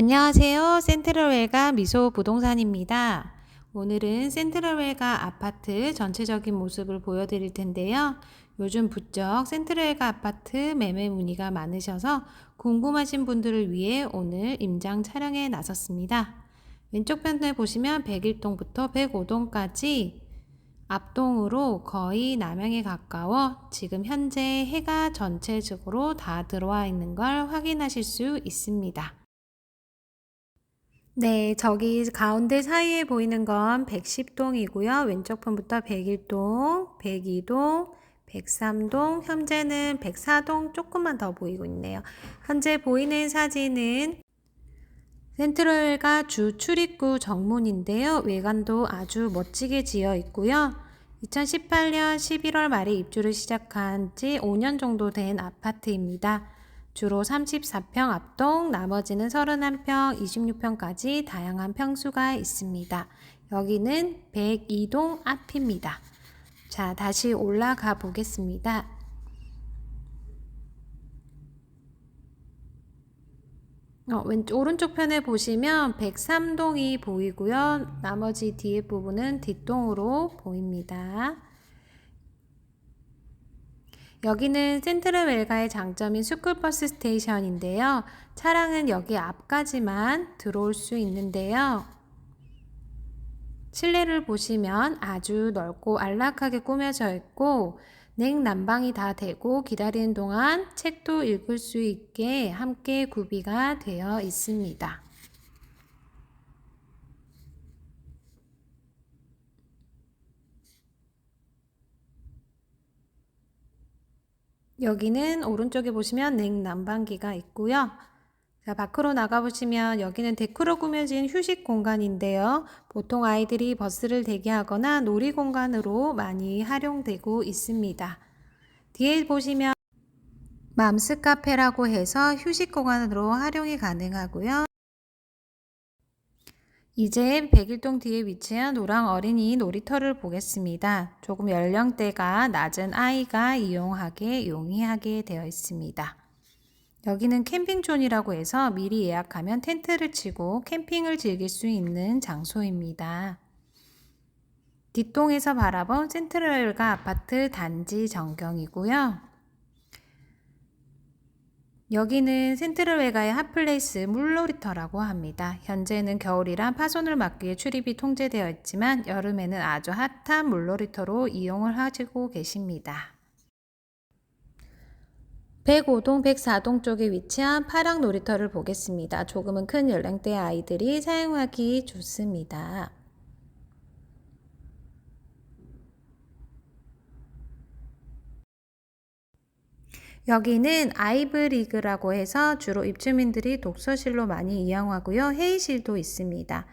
안녕하세요. 센트럴웰가 미소 부동산입니다. 오늘은 센트럴웰가 아파트 전체적인 모습을 보여드릴 텐데요. 요즘 부쩍 센트럴웰가 아파트 매매 문의가 많으셔서 궁금하신 분들을 위해 오늘 임장 촬영에 나섰습니다. 왼쪽 편에 보시면 101동부터 105동까지 앞동으로 거의 남향에 가까워 지금 현재 해가 전체적으로 다 들어와 있는 걸 확인하실 수 있습니다. 네, 저기 가운데 사이에 보이는 건 110동이고요. 왼쪽 편부터 101동, 102동, 103동, 현재는 104동 조금만 더 보이고 있네요. 현재 보이는 사진은 센트럴가 주 출입구 정문인데요. 외관도 아주 멋지게 지어 있고요. 2018년 11월 말에 입주를 시작한 지 5년 정도 된 아파트입니다. 주로 34평 앞동, 나머지는 31평, 26평까지 다양한 평수가 있습니다. 여기는 102동 앞입니다. 자, 다시 올라가 보겠습니다. 어, 왼쪽, 오른쪽 편에 보시면 103동이 보이고요. 나머지 뒤에 부분은 뒷동으로 보입니다. 여기는 센트럴 웰가의 장점인 스쿨버스 스테이션인데요. 차량은 여기 앞까지만 들어올 수 있는데요. 실내를 보시면 아주 넓고 안락하게 꾸며져 있고 냉난방이 다 되고 기다리는 동안 책도 읽을 수 있게 함께 구비가 되어 있습니다. 여기는 오른쪽에 보시면 냉난방기가 있고요. 자, 밖으로 나가보시면 여기는 데크로 꾸며진 휴식 공간인데요. 보통 아이들이 버스를 대기하거나 놀이 공간으로 많이 활용되고 있습니다. 뒤에 보시면 맘스 카페라고 해서 휴식 공간으로 활용이 가능하고요. 이제 백일동 뒤에 위치한 노랑 어린이 놀이터를 보겠습니다. 조금 연령대가 낮은 아이가 이용하게 용이하게 되어 있습니다. 여기는 캠핑존이라고 해서 미리 예약하면 텐트를 치고 캠핑을 즐길 수 있는 장소입니다. 뒷동에서 바라본 센트럴가 아파트 단지 전경이고요. 여기는 센트럴 외가의 핫플레이스 물놀이터라고 합니다. 현재는 겨울이란 파손을 막기 위해 출입이 통제되어 있지만 여름에는 아주 핫한 물놀이터로 이용을 하시고 계십니다. 105동, 104동 쪽에 위치한 파랑 놀이터를 보겠습니다. 조금은 큰 연령대 아이들이 사용하기 좋습니다. 여기는 아이브리그라고 해서 주로 입주민들이 독서실로 많이 이용하고요. 회의실도 있습니다.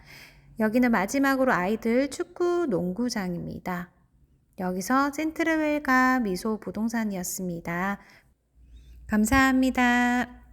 여기는 마지막으로 아이들 축구 농구장입니다. 여기서 센트럴웰과 미소 부동산이었습니다. 감사합니다.